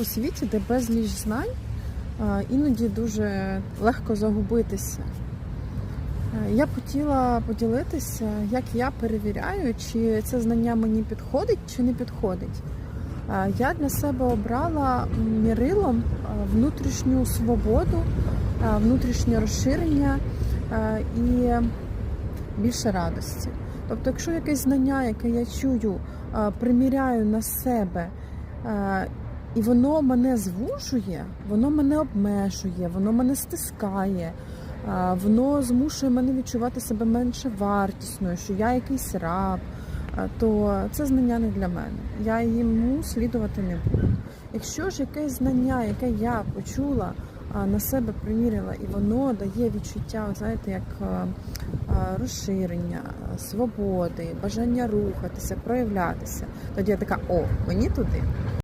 у світі, де безліч знань, іноді дуже легко загубитися. Е, Я хотіла поділитися, як я перевіряю, чи це знання мені підходить чи не підходить. Е, Я для себе обрала мірилом е, внутрішню свободу, внутрішнє розширення і більше радості. Тобто, якщо якесь знання, яке я чую, приміряю на себе, і воно мене звужує, воно мене обмежує, воно мене стискає, воно змушує мене відчувати себе менше вартісною, що я якийсь раб, то це знання не для мене. Я йому слідувати не буду. Якщо ж якесь знання, яке я почула, на себе приміряла, і воно дає відчуття, знаєте, як розширення, свободи, бажання рухатися, проявлятися, тоді я така, о, мені туди.